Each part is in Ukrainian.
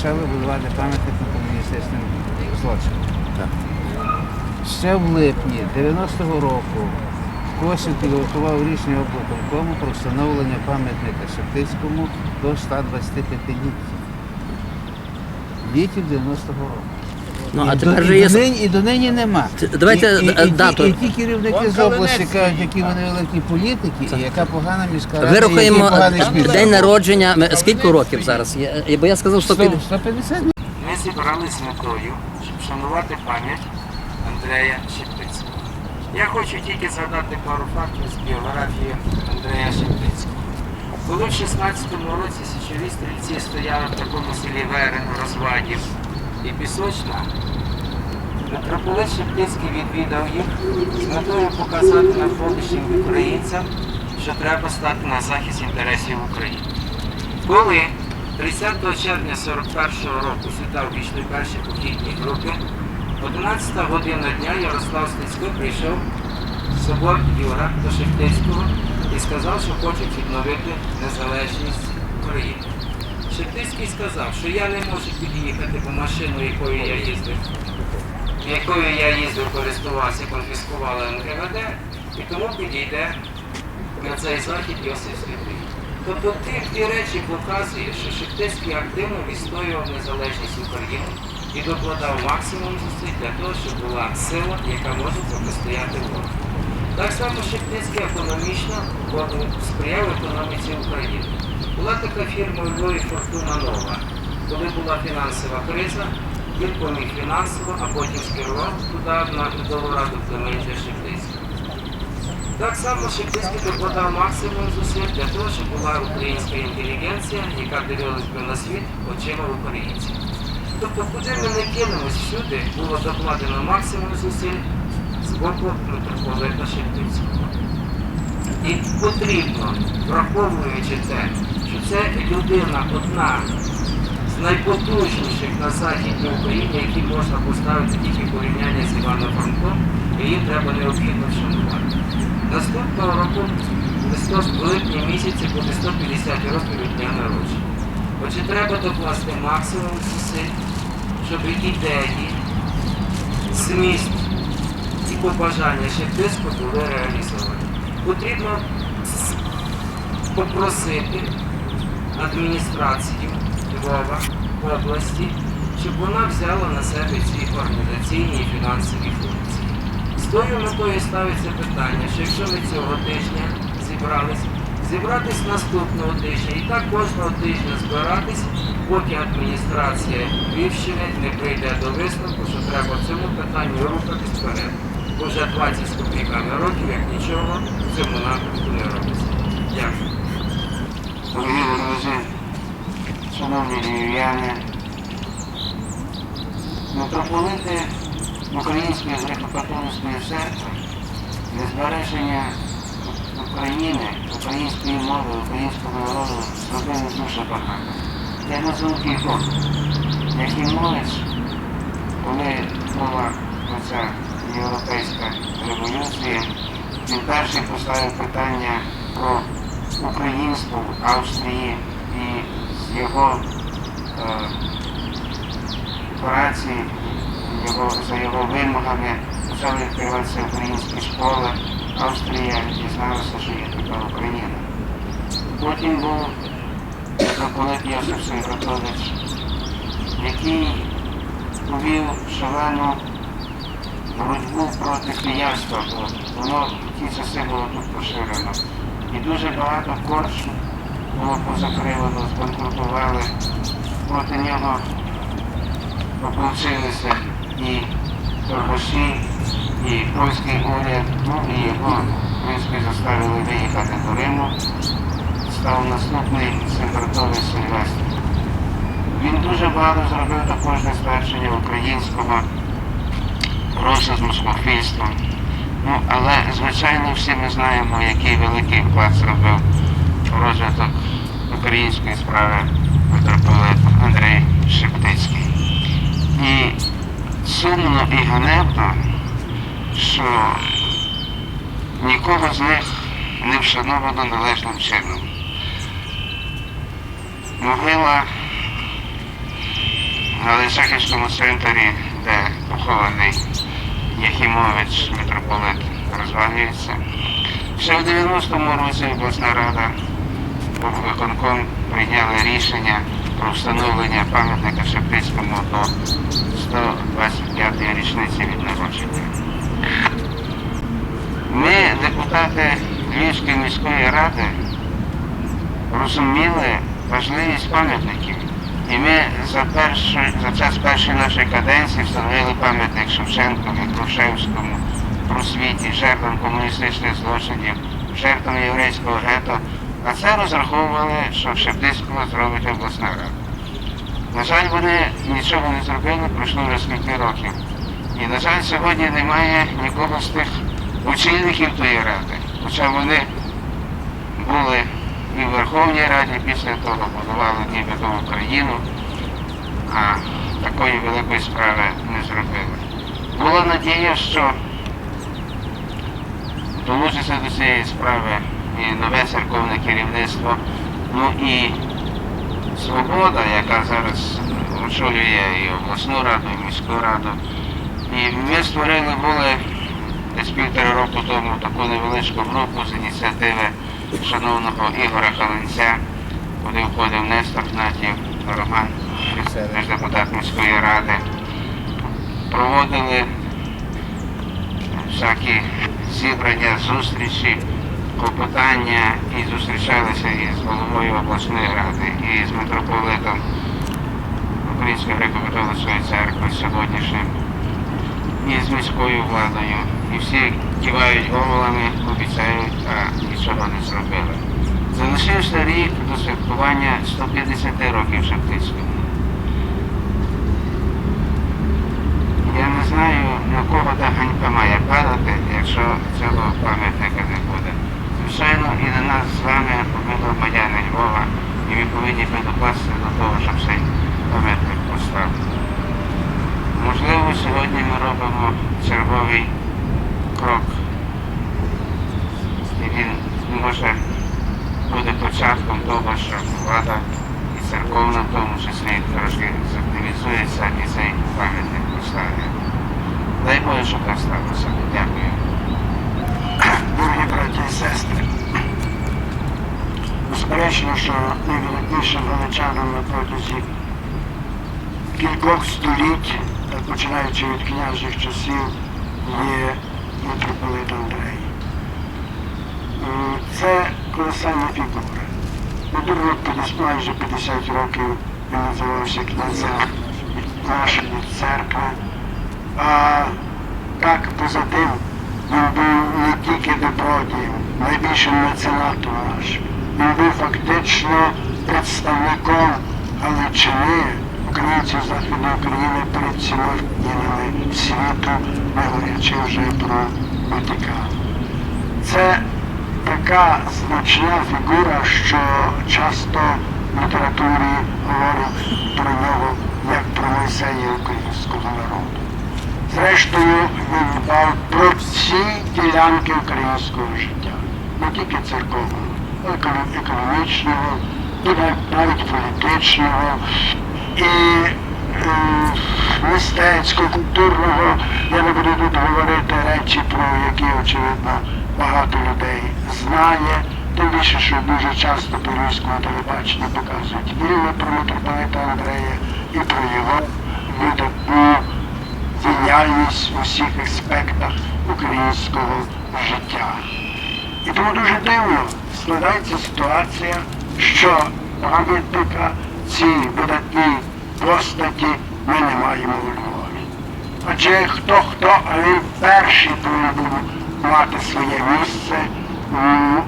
почали будувати пам'ятник комуністичним злочинам. Ще в липні 90-го року Косів підготував рішення облкомкому про встановлення пам'ятника Шептицькому до 125 дітей. Дітів 90-го року. Ну, а тепер до, же і, є... до нині, і до нині нема. Т- давайте, і, і, е, і, дату. І, ті керівники з області кажуть, які вони великі політики, і яка погана мішка рада, і поганий е, день народження. Ми- Скільки років зараз? Я- я- Бо я сказав 150. 150 Ми зібрались з метою, щоб вшанувати пам'ять Андрея Шептицького. Я хочу тільки згадати пару фактів з біографії Андрея Шептицького. Коли в 16-му році січові стрільці стояли в такому селі Верен, Розвадів і Пісочна, митрополит Шептицький відвідав їх з метою показати навколишнім українцям, що треба стати на захист інтересів України. Коли 30 червня 41 року сюди ввійшли перші похідні групи, 11 година дня Ярослав Стецько прийшов в собор Юра до Шептицького і сказав, що хочуть відновити незалежність України. Шептицький сказав, що я не можу під'їхати по машину, якою я їздив, якою я їздив, користувався, конфіскували НКВД, і тому підійде на цей захід Йосиф Святий. Тобто ті речі показує, що Шептицький активно відстоював незалежність України і докладав максимум зусиль для того, щоб була сила, яка може протистояти ворогу. Так само Шептицький економічно сприяв економіці України. Була така фірма Львові Фортуна Нова. Коли була фінансова криза, він поміг фінансово, а потім скерував туди на Трудову раду Клементія Шептицького. Так само Шептицький докладав максимум зусиль для того, щоб була українська інтелігенція, яка дивилась би на світ очима українців. Тобто, куди ми не кинемось всюди, було докладено максимум зусиль з боку митрополита Шептицького. І потрібно, враховуючи те, що це людина одна з найпотужніших на Західній Україні, які можна поставити тільки порівняння з Іваном Франком, їм треба необхідно вшанувати. Наступного року в липні місяці буде 150 років від дня народження. Отже, треба докласти максимум зусиль, щоб ідеї, зміст і побажання Шептицько були реалізовані. Потрібно попросити адміністрацію Львова, області, щоб вона взяла на себе ці організаційні і фінансові функції. З тою метою ставиться питання, що якщо ми цього тижня зібрались, зібратись наступного тижня і так кожного тижня збиратись, поки адміністрація Львівщини не прийде до висновку, що треба цьому питанні рухатись вперед. Бо вже 20 з копійками років, як нічого в цьому напрямку не робиться. Дякую. Дорогі друзі, шановні львів'яни, митрополити Української греко-католицької церкви для збереження України, української мови, українського народу зробили дуже багато. Я назву кількох, які молодь, коли була оця європейська революція, він перший поставив питання про українство в Австрії і з його е, праці, його, за його вимогами почали відкриватися українські школи. Австрія дізналася, що є така Україна. Потім був митрополит Йосиф Сенкатович, який повів шалену боротьбу проти піянства, бо воно в ті часи було тут поширено. І дуже багато корчм було позакривано, збанкрутували. Проти нього ополчилися і торгаші, і польський уряд, ну і його, в принципі, заставили виїхати до Риму. Став наступний Сенкартович Сильвестр. Він дуже багато зробив також на ствердження українського розшуку з махвільством. Ну, але, звичайно, всі ми знаємо, який великий вклад зробив розвиток української справи митрополит Андрій Шептицький. І сумно і ганебно, що нікого з них не вшановано належним чином. Могила на Лисаківському цвинтарі, де похований Яхімович, митрополит, розвалюється. Ще в 90-му році обласна рада виконком прийняли рішення про встановлення пам'ятника Шептицькому до 125-ї річниці від народження. Ми, депутати Львівської міської ради, розуміли важливість пам'ятників. І ми за, першу, за час першої нашої каденції встановили пам'ятник Шевченкові, Грушевському, просвіті, жертвам комуністичних злочинів, жертвам єврейського гетто. А це розраховували, що в Шептицькому зробить обласна рада. На жаль, вони нічого не зробили, пройшло вже скільки років. І, на жаль, сьогодні немає нікого з тих очільників тої ради. Хоча вони були і в Верховній Раді після того будували нібито Україну, а такої великої справи не зробили. Була надія, що долучиться до цієї справи і нове церковне керівництво, ну і свобода, яка зараз очолює і обласну раду, і міську раду. І ми створили були десь півтора року тому таку невеличку групу з ініціативи шановного Ігоря Халинця, куди входив Нестор Гнатів, Роман, депутат міської ради. Проводили всякі зібрання, зустрічі, клопотання і зустрічалися із головою обласної ради, і з митрополитом Української греко-католицької церкви сьогоднішнім, і з міською владою. І всі кивають головами, обіцяють, а нічого не зробили. Залишився рік до святкування 150 років Шептицького. Я не знаю, на кого та ганьба має падати, якщо цього пам'ятника не буде. Звичайно, і на нас з вами, ми громадяни Львова, і ми повинні докласти до того, щоб цей пам'ятник поставити. Можливо, сьогодні ми робимо черговий крок. І він може бути початком того, що влада і церковна в тому числі трошки активізується і цей пам'ятник поставить. Дай Боже, щоб так сталося. Дякую. Дорогі браті і сестри, безперечно, що найвеликнішим галичанам на протязі кількох століть, починаючи від княжих часів, є митрополит Андрей. М, Це колосальна фігура. Мудурник десь майже 50 років він називався князем нашої церкви. А так поза тим він був не тільки добродієм, найбільшим меценатом нашим. Він був фактично представником Галичини, українців Західної України перед країнами світу, не говорячи вже про Ватикан. Це така значна фігура, що часто в літературі говорять про нього як про Мойсея українського народу. Зрештою, він дбав про всі ділянки українського життя, не тільки церковного, а й економічного, і навіть політичного, і е, мистецького, культурного. Я не буду тут говорити речі, про які, очевидно, багато людей знає. Тим більше, що дуже часто по львівському телебаченню показують фільми про митрополита Андрея і про його видатну діяльність у всіх аспектах українського життя. І тому дуже дивно складається ситуація, що пам'ятника цій видатній постаті ми не маємо у Львові. Адже хто хто, а він перший повинен мати своє місце у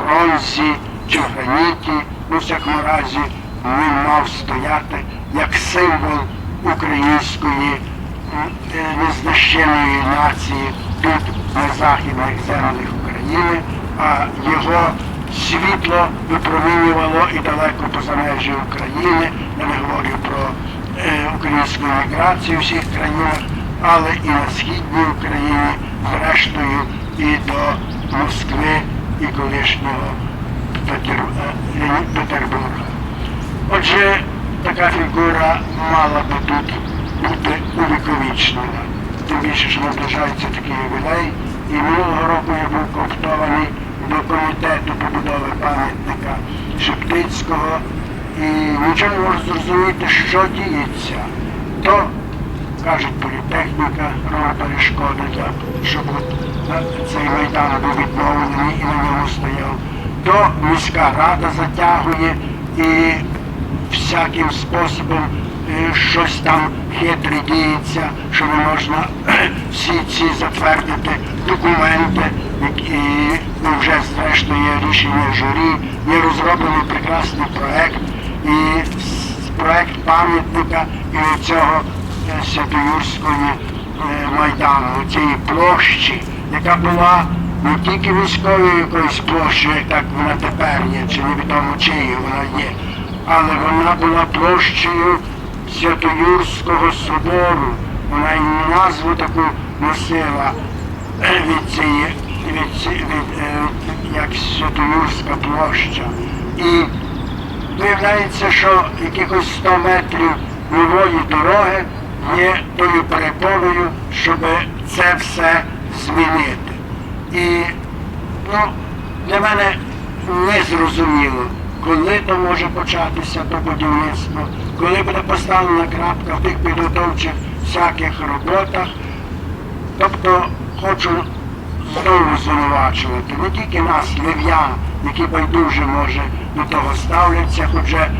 бронзі чи граніті, у всякому разі він мав стояти як символ української е, незнищеної нації тут на західних землях України, а його світло випромінювало і далеко поза межі України. Я не говорю про е, українську міграцію всіх країнах, але і на східній Україні, зрештою, і до Москви і колишнього е, Петербурга. Отже, така фігура мала би тут бути увіковічнена. Тим більше, що наближається такий ювілей. І минулого року я був кооптований до комітету побудови пам'ятника Шептицького і нічого не можу зрозуміти, що діється. То кажуть, політехніка робить перешкоди, щоб е, цей майдан був відновлений і на ньому стояв. То міська рада затягує і всяким способом е, щось там хитре діється, що не можна всі ці затвердити документи, які ну, вже зрештою рішення журі, є розроблений прекрасний проект і проект пам'ятника і цього Святоюрської е, майдану, цієї площі, яка була не тільки військовою якоюсь площею, як вона тепер є, чи невідомо чиєю вона є, але вона була площею Святоюрського собору. Вона і назву таку носила е, від цієї, від, ці- від, е, як Святоюрська площа. І виявляється, що якихось 100 метрів нової дороги є тою перепоною, щоб це все змінити. І ну, для мене не зрозуміло, коли то може початися то будівництво, коли буде поставлена крапка в тих підготовчих всяких роботах. Тобто хочу знову звинувачувати не тільки нас, львів'ян, які байдуже може до того ставляться, хоча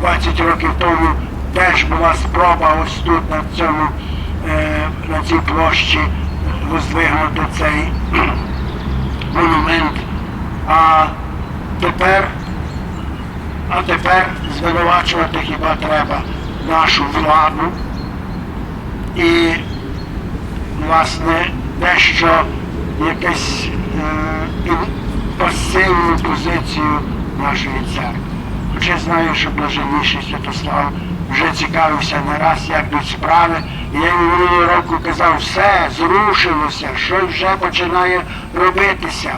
20 років тому теж була спроба ось тут на цьому е, на цій площі воздвигнути цей монумент. А тепер, а тепер звинувачувати хіба треба нашу владу і власне дещо якесь е, пасивну позицію нашої церкви. Я знаю, що блаженніший Святослав вже цікавився не раз, як до справи. Я йому минулого року казав, все, зрушилося, щось вже починає робитися.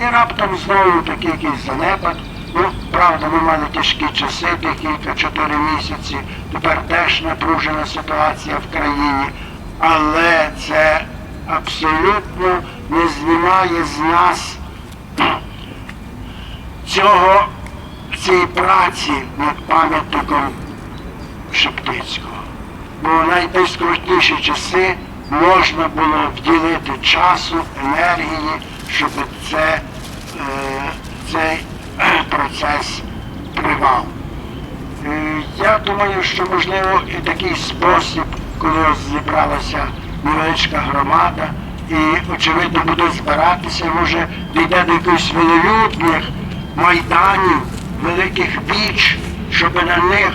І раптом знову такий якийсь занепад. Ну, правда, ми мали тяжкі часи, кілька-чотири місяці. Тепер теж напружена ситуація в країні. Але це абсолютно не знімає з нас цього, цієї праці над пам'ятником Шептицького. Бо в найскрутніші часи можна було вділити часу, енергії, щоб це, е, цей е, процес тривав. Е, Я думаю, що можливо і такий спосіб, коли зібралася невеличка громада і, очевидно, буде збиратися, може дійде до якихось велолюдних майданів, великих віч, щоб на них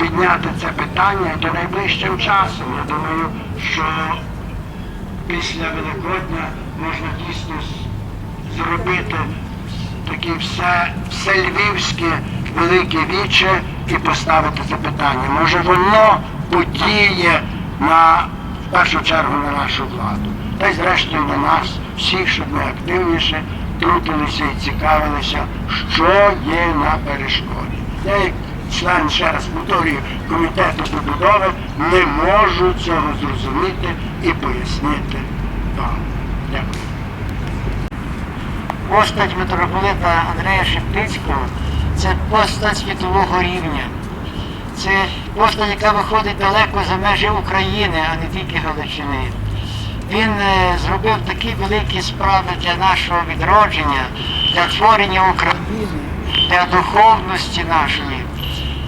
підняти це питання то найближчим часом. Я думаю, що після Великодня можна дійсно зробити таке все, все львівське велике віче і поставити це питання. Може воно подіє на в першу чергу на нашу владу. Та й зрештою на нас, всіх, щоб ми активніше трутилися і цікавилися, що є на перешкоді. Я як член, ще раз повторюю, комітету побудови не можу цього зрозуміти і пояснити вам. Дякую. Постать митрополита Андрея Шептицького це постать світового рівня. Це постать, яка виходить далеко за межі України, а не тільки Галичини. Він е, зробив такі великі справи для нашого відродження, для творення України, для духовності нашої,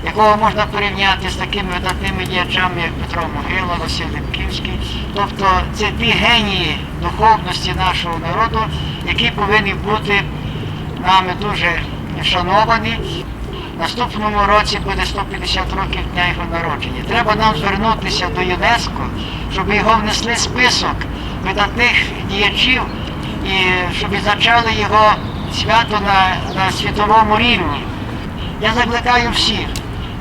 якого можна порівняти з такими видатними діячами, як Петро Могила, Василь Липківський. Тобто це ті генії духовності нашого народу, які повинні бути нами дуже шановані. Наступному році буде 150 років дня його народження. Треба нам звернутися до ЮНЕСКО, щоб його внесли в список видатних діячів і щоб відзначали його свято на, на світовому рівні. Я закликаю всіх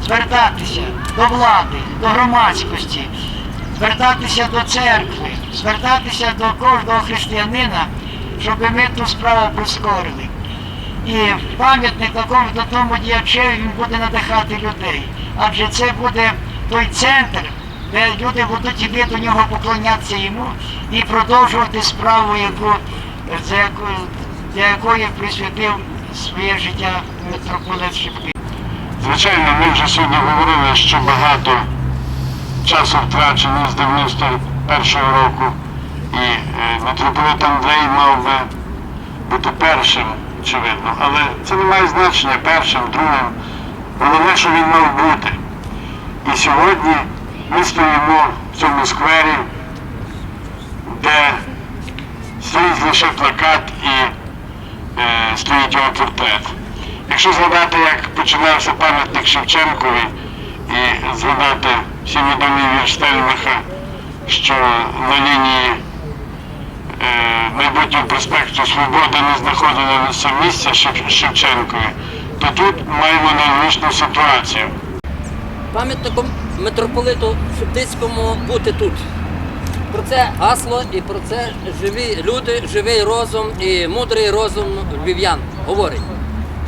звертатися до влади, до громадськості, звертатися до церкви, звертатися до кожного християнина, щоб ми ту справу прискорили. І пам'ятник такому тому діячеві він буде надихати людей. Адже це буде той центр, де люди будуть іти до нього поклонятися йому і продовжувати справу, яку, за яку, для якої присвятив своє життя митрополит Шептицький. Звичайно, ми вже сьогодні говорили, що багато часу втрачено з 91-го року. І е, митрополит Андрей мав би бути першим, очевидно. Але це не має значення першим, другим. Головне, що він мав бути. І сьогодні ми стоїмо в цьому сквері, де стоїть лише плакат і е, стоїть його портрет. Якщо згадати, як починався пам'ятник Шевченкові і згадати всі відомі вірш Стельмаха, що на лінії майбутнього проспекту Свобода не знаходилося місця Шев- Шевченкові, то тут маємо аналогічну ситуацію. Пам'ятником митрополиту Шептицькому бути тут. Про це гасло і про це живі люди, живий розум і мудрий розум львів'ян говорить.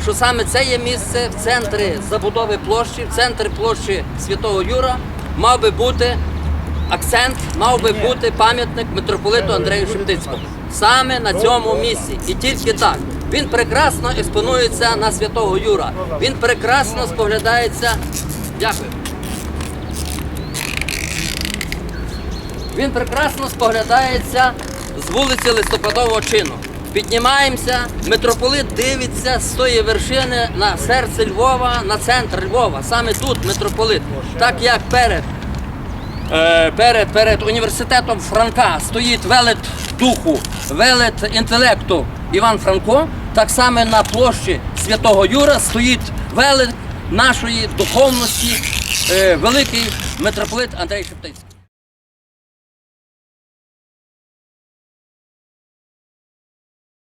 Що саме це є місце в центрі забудови площі, в центрі площі Святого Юра мав би бути акцент, мав би бути пам'ятник митрополиту Андрею Шептицькому. Саме на цьому місці. І тільки так. Він прекрасно експонується на Святого Юра. Він прекрасно споглядається. Дякую. Він прекрасно споглядається з вулиці Листопадового чину. Піднімаємося, митрополит дивиться з тої вершини на серце Львова, на центр Львова. Саме тут митрополит. Так як перед, перед, перед університетом Франка стоїть велет духу, велет інтелекту Іван Франко, так само на площі Святого Юра стоїть велет нашої духовності, е, великий митрополит Андрій Шептицький.